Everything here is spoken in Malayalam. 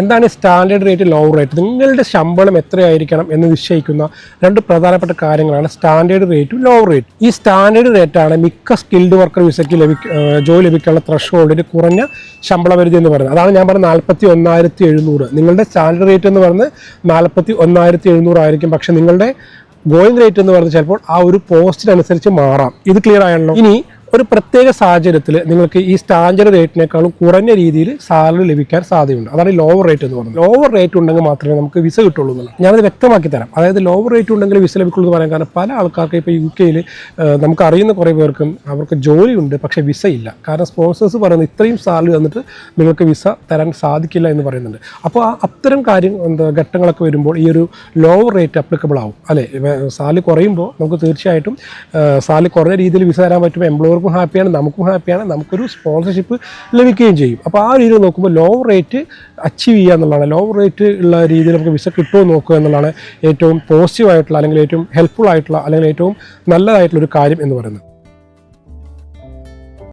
എന്താണ് സ്റ്റാൻഡേർഡ് റേറ്റ് ലോ റേറ്റ് നിങ്ങളുടെ ശമ്പളം എത്രയായിരിക്കണം എന്ന് നിശ്ചയിക്കുന്ന രണ്ട് പ്രധാനപ്പെട്ട കാര്യങ്ങളാണ് സ്റ്റാൻഡേർഡ് റേറ്റും ലോ റേറ്റ് ഈ സ്റ്റാൻഡേർഡ് റേറ്റാണ് മിക്ക സ്കിൽഡ് വർക്കർ വിസയ്ക്ക് ലഭിക്ക ജോലി ലഭിക്കാനുള്ള ത്രഷ് ഹോൾഡിന് കുറഞ്ഞ ശമ്പള പരിധി എന്ന് പറയുന്നത്. അതാണ് ഞാൻ പറഞ്ഞത് നാൽപ്പത്തി ഒന്നായിരത്തി എഴുന്നൂറ് നിങ്ങളുടെ സ്റ്റാൻഡേർഡ് റേറ്റ് എന്ന് പറയുന്നത് നാൽപ്പത്തി ഒന്നായിരത്തി എഴുന്നൂറ് ആയിരിക്കും പക്ഷേ നിങ്ങളുടെ ഗോയിങ് റേറ്റ് എന്ന് പറഞ്ഞാൽ ചിലപ്പോൾ ആ ഒരു പോസ്റ്റിനനുസരിച്ച് മാറാം. ഇത് ക്ലിയർ ആയല്ലോ ഇനി ഒരു പ്രത്യേക സാഹചര്യത്തിൽ നിങ്ങൾക്ക് ഈ സ്റ്റാൻഡേർഡ് റേറ്റിനേക്കാളും കുറഞ്ഞ രീതിയിൽ സാലറി ലഭിക്കാൻ സാധ്യതയുണ്ട്. അതാണ് ലോവർ റേറ്റ് എന്ന് പറയുന്നത്. ലോവർ റേറ്റ് ഉണ്ടെങ്കിൽ മാത്രമേ നമുക്ക് വിസ കിട്ടുള്ളൂ എന്നുള്ളത്. ഞാനത് വ്യക്തമാക്കി തരാം. അതായത് ലോവർ റേറ്റ് ഉണ്ടെങ്കിൽ വിസ ലഭിക്കുള്ളൂ എന്ന് പറയാൻ കാരണം പല ആൾക്കാർക്ക് ഇപ്പോൾ യു കെയിൽ നമുക്ക് അറിയുന്ന കുറേ പേർക്കും അവർക്ക് ജോലിയുണ്ട് പക്ഷേ വിസ ഇല്ല. കാരണം സ്പോൺസേഴ്സ് പറയുന്നത് ഇത്രയും സാലറി തന്നിട്ട് നിങ്ങൾക്ക് വിസ തരാൻ സാധിക്കില്ല എന്ന് പറയുന്നുണ്ട്. അപ്പോൾ ആ അത്തരം കാര്യം എന്താ ഘട്ടങ്ങളൊക്കെ വരുമ്പോൾ ഈ ഒരു ലോവർ റേറ്റ് അപ്ലിക്കബിൾ ആവും. അല്ലേ? സാലറി കുറയുമ്പോൾ നമുക്ക് തീർച്ചയായിട്ടും സാലറി കുറഞ്ഞ രീതിയിൽ വിസ തരാൻ പറ്റുമ്പോൾ എംപ്ലോയർക്കും ഹാപ്പിയാണ് നമുക്കും ഹാപ്പിയാണ് നമുക്കൊരു സ്പോൺസർഷിപ്പ് ലഭിക്കുകയും ചെയ്യും. അപ്പോൾ ആ രീതിയിൽ നോക്കുമ്പോൾ ലോ റേറ്റ് അച്ചീവ് ചെയ്യുക എന്നുള്ളതാണ്. ലോ റേറ്റ് ഉള്ള രീതിയിൽ നമുക്ക് വിസ കിട്ടുമോ നോക്കുക എന്നുള്ളതാണ് ഏറ്റവും പോസിറ്റീവായിട്ടുള്ള അല്ലെങ്കിൽ ഏറ്റവും ഹെൽപ്ഫുൾ ആയിട്ടുള്ള അല്ലെങ്കിൽ ഏറ്റവും നല്ലതായിട്ടുള്ള ഒരു കാര്യം എന്ന് പറയുന്നത്.